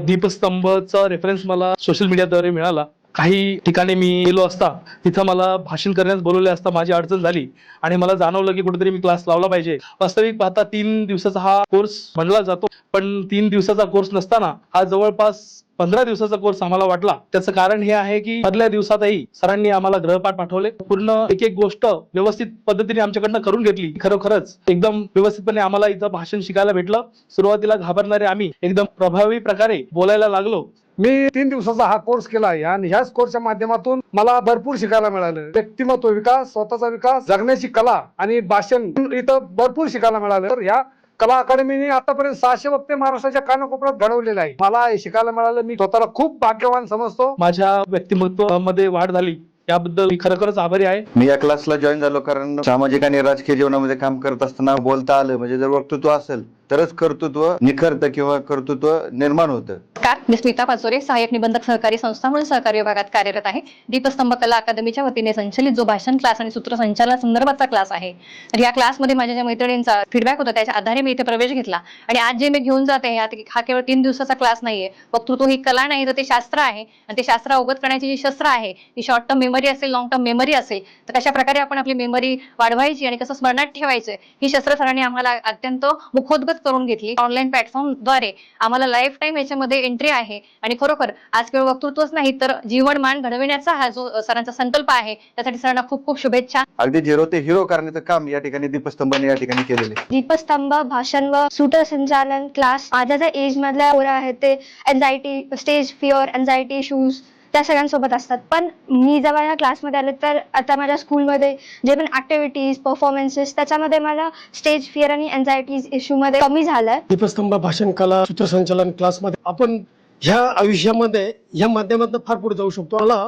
दीपस्तंभचा reference मला social मीडियाद्वारे मिळाला. काही ठिकाणी मी गेलो असता तिथं मला भाषण करण्यास बोलवले असता माझी अडचण झाली. आणि मला जाणवलं की कुठेतरी मी क्लास लावला पाहिजे. वास्तविक पाहता तीन दिवसाचा हा कोर्स म्हणला जातो. पण तीन दिवसाचा कोर्स नसताना हा जवळपास पंधरा दिवसाचा कोर्स आम्हाला वाटला. त्याचं कारण हे आहे की मधल्या दिवसातही सरांनी आम्हाला ग्रहपाठ पाठवले. पूर्ण एक एक गोष्ट व्यवस्थित पद्धतीने आमच्याकडनं करून घेतली. खरोखरच एकदम व्यवस्थितपणे आम्हाला इथं भाषण शिकायला भेटलं. सुरुवातीला घाबरणारे आम्ही एकदम प्रभावी प्रकारे बोलायला लागलो. मी तीन दिवसाचा हा कोर्स केला आहे आणि ह्याच कोर्सच्या माध्यमातून मला भरपूर शिकायला मिळालं. व्यक्तिमत्व विकास स्वतःचा विकास जगण्याची कला आणि भाषण इथं भरपूर शिकायला मिळालं. तर ह्या कला अकादमीने आतापर्यंत सहाशे वक्ते महाराष्ट्राच्या कानाकोपऱ्यात घडवलेलं आहे मला हे शिकायला मिळालं. मी स्वतःला खूप भाग्यवान समजतो. माझ्या व्यक्तिमत्वामध्ये वाढ झाली. याबद्दल मी खरोखरच आभारी आहे. मी या क्लासला जॉईन झालो कारण सामाजिक आणि राजकीय जीवनामध्ये काम करत असताना बोलता आलं. म्हणजे जर वक्तृत्व असेल तरच कर्तृत्व निखरतं किंवा कर्तृत्व निर्माण होतं. नमस्कार. मी स्मिता पाचोरे सहाय्यक निबंधक सहकारी संस्था म्हणून सहकारी विभागात कार्यरत आहे. दीपस्तंभ कला अकादमीच्या वतीने संचलित जो भाषण क्लास आणि सूत्रसंचालन संदर्भाचा क्लास आहे तर या क्लासमध्ये माझ्या ज्या मैत्रिणींचा फीडबॅक होता त्याच्या आधारे मी इथे प्रवेश घेतला. आणि आज जे मी घेऊन जाते यात हा केवळ तीन दिवसाचा क्लास नाहीये. वक्तृत्व ही कला नाही तर ते शास्त्र आहे. आणि ते शास्त्र अवगत करण्याची जी शस्त्र आहे ती शॉर्ट टर्म मेमरी असेल लॉंग टर्म मेमरी असेल तर कशा प्रकारे आपण आपली मेमरी वाढवायची आणि कसं स्मरणात ठेवायचं ही शस्त्र सरांनी आम्हाला अत्यंत मुखोद्गत करून घेतली. ऑनलाईन प्लॅटफॉर्मद्वारे आम्हाला लाईफ टाईम याच्यामध्ये एंट्री आहे. आणि खरोखर आज केवळ वक्तृत्वच नाही तर जीवनमान घडविण्याचा हा जो सरांचा संकल्प आहे त्यासाठी सरांना खूप खूप शुभेच्छा. अगदी झिरो ते हिरो करण्याचं काम या ठिकाणी दीपस्तंभाने या ठिकाणी केलेले दीपस्तंभ भाषण व सूत्रसंचालन क्लास माझ्या ज्या एज मधल्या पोरं आहेत ते. Anxiety stage fear anxiety issues त्या सगळ्यांसोबत असतात. पण मी जेव्हा या क्लासमध्ये आले तर आता माझ्या स्कूलमध्ये जे पण ऍक्टिव्हिटीज परफॉर्मन्सेस त्याच्यामध्ये मला स्टेज फिअर आणि एन्झायटीज इश्यूमध्ये कमी झालंय. दीपस्तंभ भाषण कला सूत्रसंचालन क्लासमध्ये आपण ह्या आयुष्यामध्ये या माध्यमातून फार पुढे जाऊ शकतो. मला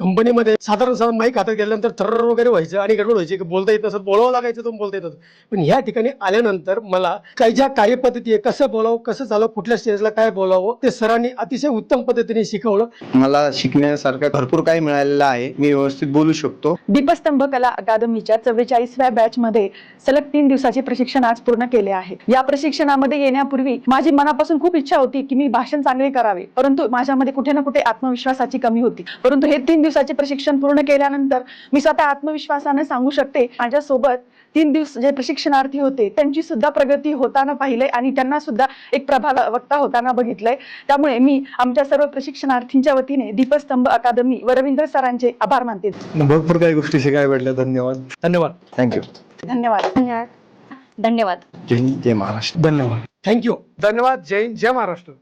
कंपनीमध्ये साधारण साधारण माईक हातात गेल्यानंतर थर्र वगैरे व्हायचं आणि गडबड व्हायची की बोलता येत नसत बोलावं लागायचं तर बोलता येत पण ह्या ठिकाणी आल्यानंतर मला काही ज्या कार्यपद्धती आहे कसं बोलावं कसं चालावं कुठल्या स्टेजला काय बोलावं ते सरांनी अतिशय उत्तम पद्धतीने शिकवलं. मला शिकण्यासारखं भरपूर काही मिळालेलं आहे. मी व्यवस्थित बोलू शकतो. दीपस्तंभ कला अकादमीच्या चव्वेचाळीसव्या बॅच मध्ये सलग तीन दिवसाचे प्रशिक्षण आज पूर्ण केले आहे. या प्रशिक्षणामध्ये येण्यापूर्वी माझी मनापासून खूप इच्छा होती की मी भाषण चांगले करावे परंतु माझ्यामध्ये कुठे ना कुठे आत्मविश्वासाची कमी होती. परंतु हे तीन दिवसाचे प्रशिक्षण पूर्ण केल्यानंतर मी स्वतः आत्मविश्वासाने सांगू शकते माझ्यासोबत तीन दिवस जे प्रशिक्षणार्थी होते त्यांची सुद्धा प्रगती होताना पाहिले आणि त्यांना सुद्धा एक प्रभाव वक्ता होताना बघितलंय. त्यामुळे मी आमच्या सर्व प्रशिक्षणार्थींच्या वतीने दीपस्तंभ अकादमी व रवींद्र सरांचे आभार मानते. भरपूर काही गोष्टी शिकायला भेटल्या. धन्यवाद. धन्यवाद. थँक्यू धन्यवाद. धन्यवाद. धन्यवाद. जय हिंद, जय महाराष्ट्र. धन्यवाद. थँक्यू धन्यवाद. जय हिंद जय महाराष्ट्र.